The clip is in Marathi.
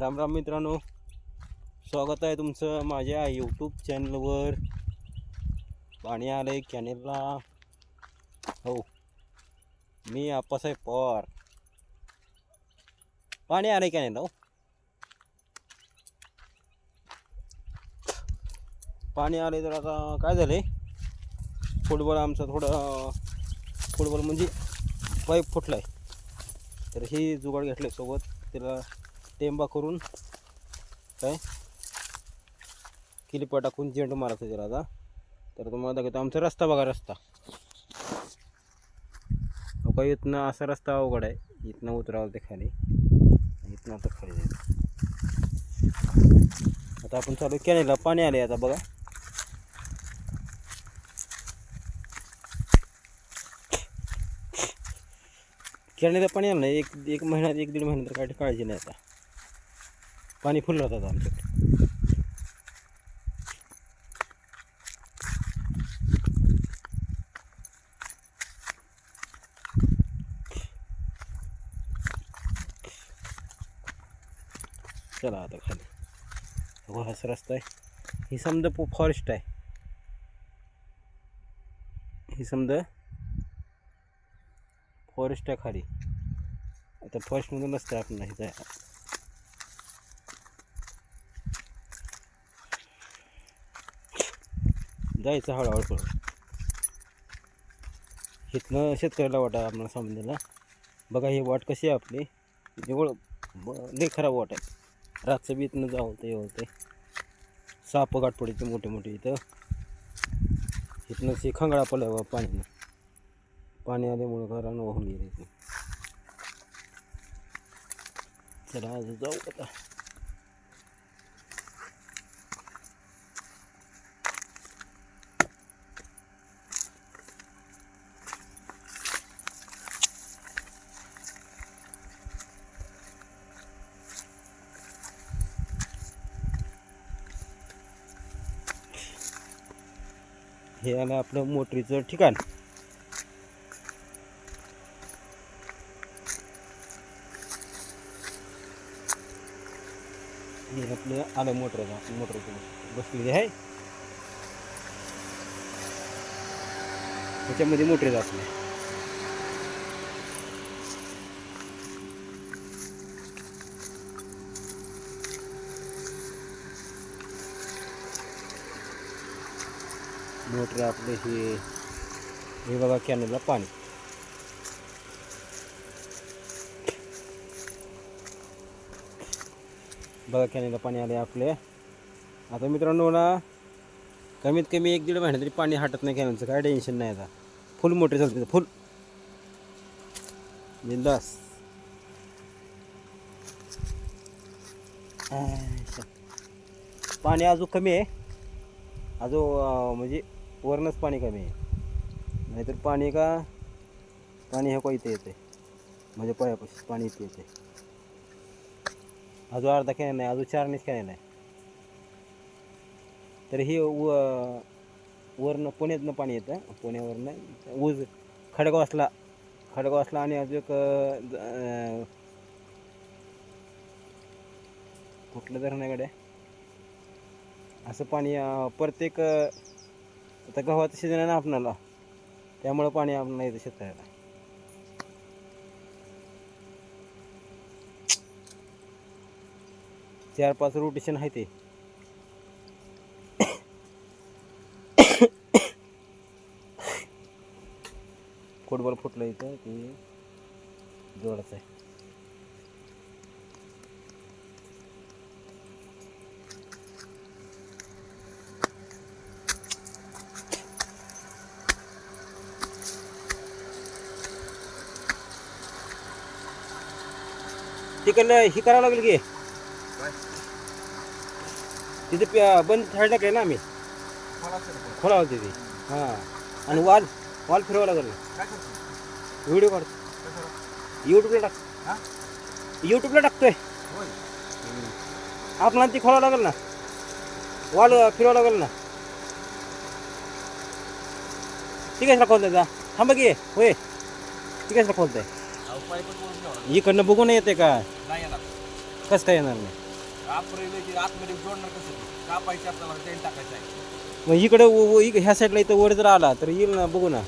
राम राम मित्रांनो. स्वागत आहे तुमचं माझ्या यूट्यूब चॅनलवर पाणी आलं आहे कॅनेलला. हो. मी आप्पासाहेब पवार. पाणी आलं आहे कॅनेलला हो. पाणी आले तर आता काय झालं आहे फुटबॉल आमचा थोडं फुटबॉल म्हणजे पाईप फुटला आहे तर ही जुगाड घेतलं सोबत. त्याला टेंबा करून काय? किलिपा टाकून झेंडू मारायचं त्याला आता. तर तुम्हाला दाखवतो आमचा रस्ता बघा रस्ता. हो इथनं असा रस्ता अवघड आहे इथनं उतरावं ते खाली. इथनं आता खाली जायचं. आता आपण चालू कॅनेलला पाणी आले आता बघा. कॅनेलला पाणी आलं नाही एक एक महिन्यात एक दीड महिन्यात काय काळजी नाही आता. पाणी फुल राहतात आमचं चला आता खाली. हो हाच रस्ता आहे. ही समजा पो फॉरेस्ट आहे. ही समजा फॉरेस्ट आहे खाली. आता फॉरेस्टमधून रस्ता आहे आपण तर जायचं हळूहळू करून इथनं शेतकऱ्याला वाटा आपल्याला समजायला बघा ही वाट कशी आहे आपली. निवळ लई खराब वाट आहे. रातचं बी इथनं जाऊ ते येऊ ते. साप गाठपडीचे मोठे मोठे इथं. इथनं से खंगाळा पडला पाण्यानं. पाणी आल्यामुळं घरानं वाहून गेले इथं चला आज जाऊ आता. हे आलं आपलं मोटरीचं ठिकाण. हे आपलं आलं मोटर मोटरचं बसलेली आहे. त्याच्यामध्ये मोटरी असले. मोटर आपले हे हे बघा कॅनलला पाणी. बघा कॅनलला पाणी आले आपले. आता मित्रांनो ना कमीत कमी एक दीड महिना तरी पाणी हटत नाही कॅनलचं काय टेन्शन नाही आता. फुल मोटर चालते फुल बिंदास. पाणी अजून कमी आहे. अजून म्हणजे वरनंच पाणी कमी आहे. नाहीतर पाणी का पाणी हे का इथे येते. म्हणजे पायापाशी पाणी इथे येते. अजून अर्धा खेळ नाही अजून चारणीच खेळ नाही. तर हे व वरनं पुण्यातनं पाणी येतं पुण्यावरनं ऊज खडगाव खडगाव आणि अजून एक कुठलं धरणाकडे असं पाणी प्रत्येक आता गव्हाचं सीजन आहे ना आपणाला. त्यामुळं पाणी आपल्याला येतं शेतकऱ्याला. चार पाच रोटेशन आहे ते. फुटबॉल फुटलं इथं ते जोडाचं आहे. तिकडलं ही करावं लागेल की? तिथे बंद थाळी टाकले ना आम्ही. खोला होती ती हां. आणि वाल वाल फिरवावं लागेल. ना व्हिडिओ काढ यूट्यूबला टाक. यूट्यूबला टाकतोय. आपणाला ती खोलावं लागेल ना. वाल फिरवावं लागेल ना. ठीक आहे खोलताय जा थांबा की. होय. ठीक आहे खोलताय. इकडनं बघून येते का? कसं काय येणार नाही? आपलं की आतमध्ये जोडणार कसं ते? कापायचे आपल्याला चैन टाकायचं आहे. मग इकडे व- व- इक- ह्या साईडला इथं वर जर आला तर येईल ना? बघू ना.